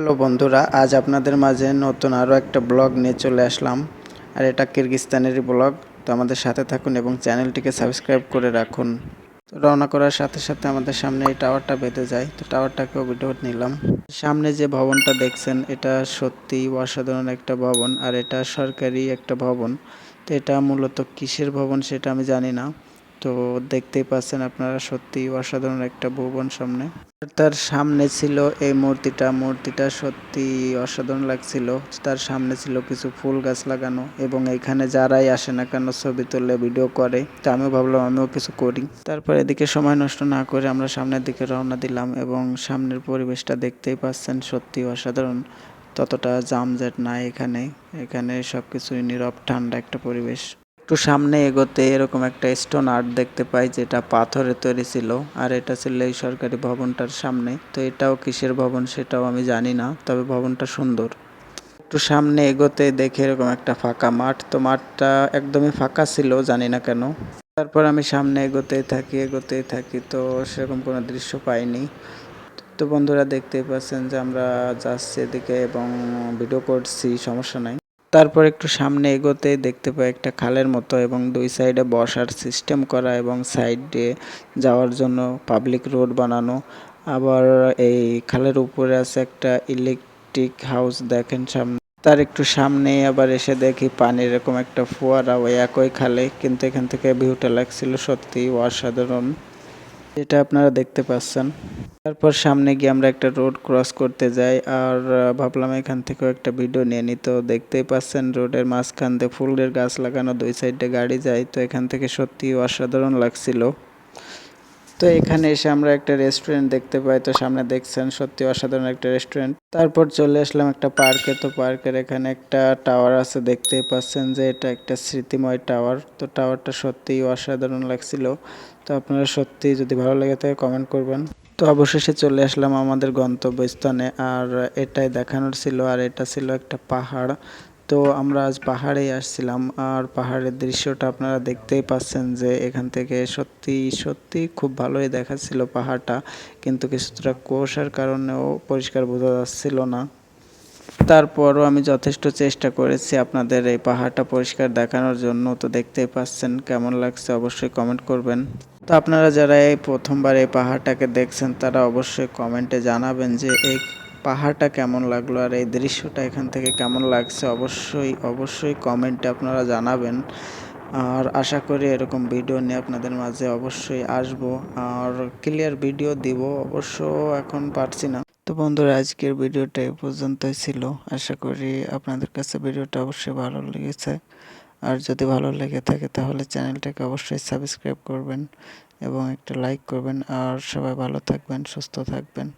Hello বন্ধুরা, আজ আপনাদের মাঝে নতুন আরও একটা ব্লগ নিয়ে চলে আসলাম। আর এটা কিরগিস্তানেরই ব্লগ, তো আমাদের সাথে থাকুন এবং চ্যানেলটিকে সাবস্ক্রাইব করে রাখুন। তো রওনা করার সাথে সাথে আমাদের সামনে এই টাওয়ারটা বেঁধে যায়, তো টাওয়ারটাকেও ভিডিও নিলাম। সামনে যে ভবনটা দেখছেন, এটা সত্যি অসাধারণ একটা ভবন, আর এটা সরকারি একটা ভবন। তো এটা মূলত কিসের ভবন সেটা আমি জানি না। তো দেখতেই পাচ্ছেন আপনারা সত্যি অসাধারণ একটা ভুবন সামনে। তার সামনে ছিল এই মূর্তিটা মূর্তিটা সত্যি অসাধারণ লাগছিল। তার সামনে ছিল কিছু ফুল গাছ লাগানো এবং এখানে যারাই আসে না কেন ছবি তুলে ভিডিও করে, তো আমিও ভাবলাম আমিও কিছু করি। তারপর এদিকে সময় নষ্ট না করে আমরা সামনের দিকে রওনা দিলাম এবং সামনের পরিবেশটা দেখতেই পাচ্ছেন সত্যি অসাধারণ। ততটা জামজেট নাই এখানে। এখানে সবকিছুই নীরব, ঠান্ডা একটা পরিবেশ। একটু সামনে এগোতে এরকম একটা স্টোন আর্ট দেখতে পাই যেটা পাথরে তৈরি ছিল, আর এটা ছিল এই সরকারি ভবনটার সামনে। তো এটাও কিসের ভবন সেটাও আমি জানি না, তবে ভবনটা সুন্দর। একটু সামনে এগোতে দেখে এরকম একটা ফাঁকা মাঠ, তো মাঠটা একদমই ফাঁকা ছিল, জানি না কেন। তারপর আমি সামনে এগোতেই থাকি এগোতেই থাকি, তো সেরকম কোনো দৃশ্য পাইনি। তো বন্ধুরা দেখতেই পাচ্ছেন যে আমরা যাচ্ছি এদিকে এবং ভিডিও করছি, সমস্যা নাই। তারপর একটু সামনে এগোতে দেখতে পাই একটা খালের মতো এবং দুই সাইডে বসার সিস্টেম করা এবং সাইডে যাওয়ার জন্য পাবলিক রোড বানানো। আবার এই খালের উপরে আছে একটা ইলেকট্রিক হাউস দেখেন সামনে। তার একটু সামনে আবার এসে দেখি পানি এরকম একটা ফোয়ারা ওই একই খালে, কিন্তু এখান থেকে ভিউটা লাগছিল সত্যি অসাধারণ। যেটা আপনারা দেখতে পাচ্ছেন। তারপর সামনে গিয়ে আমরা একটা রোড ক্রস করতে যাই আর ভাবলাম এখান থেকেও একটা ভিডিও নিয়ে নিই তো দেখতেই পাচ্ছেন রোডের মাঝখান দিয়ে ফুলের গাছ লাগানো, দুই সাইডে গাড়ি যায়। তো এখান থেকে সত্যি অসাধারণ লাগছিল। তো এখানে এসে আমরা একটা রেস্টুরেন্ট দেখতে পাই। তো সামনে দেখছেন সত্যি অসাধারণ একটা রেস্টুরেন্ট তারপর চলে আসলাম একটা পার্কে তো পার্কের এখানে একটা টাওয়ার আছে, দেখতেই পাচ্ছেন যে এটা একটা স্মৃতিময় টাওয়ার তো টাওয়ারটা সত্যিই অসাধারণ লাগছিল। তো আপনারা সত্যি যদি ভালো লাগে থাকে কমেন্ট করবেন। তো অবশেষে চলে আসলাম আমাদের গন্তব্যস্থানে আর এটাই দেখানোর ছিল, আর এটা ছিল একটা পাহাড়। তো আমরা আজ পাহাড়েই আসছিলাম। আর পাহাড়ের দৃশ্যটা আপনারা দেখতেই পাচ্ছেন যে এখান থেকে সত্যি সত্যি খুব ভালোই দেখাচ্ছিল পাহাড়টা। কিন্তু কিছুটা কুয়াশার কারণেও পরিষ্কার বোঝা যাচ্ছিল না। তারপরও আমি যথেষ্ট চেষ্টা করেছি আপনাদের এই পাহাড়টা পরিষ্কার দেখানোর জন্য। তো দেখতেই পাচ্ছেন কেমন লাগছে, অবশ্যই কমেন্ট করবেন। তো আপনারা যারা এই প্রথমবার এই পাহাড়টাকে দেখছেন, তারা অবশ্যই কমেন্টে জানাবেন যে এই পাহাড়টা কেমন লাগল আর এই দৃশ্যটা এখান থেকে কেমন লাগছে। অবশ্যই অবশ্যই কমেন্টে আপনারা জানাবেন। আর আশা করি এরকম ভিডিও নিয়ে আপনাদের মাঝে অবশ্যই আসব। আর ক্লিয়ার ভিডিও দিব, অবশ্য এখন পারছি না। তো বন্ধুরা, আজকের ভিডিওটা এই পর্যন্তই ছিল। আশা করি আপনাদের কাছে ভিডিওটা অবশ্যই ভালো লেগেছে। আর যদি ভালো লেগে থাকে তাহলে চ্যানেলটাকে অবশ্যই সাবস্ক্রাইব করবেন এবং একটা লাইক করবেন। আর সবাই ভালো থাকবেন, সুস্থ থাকবেন।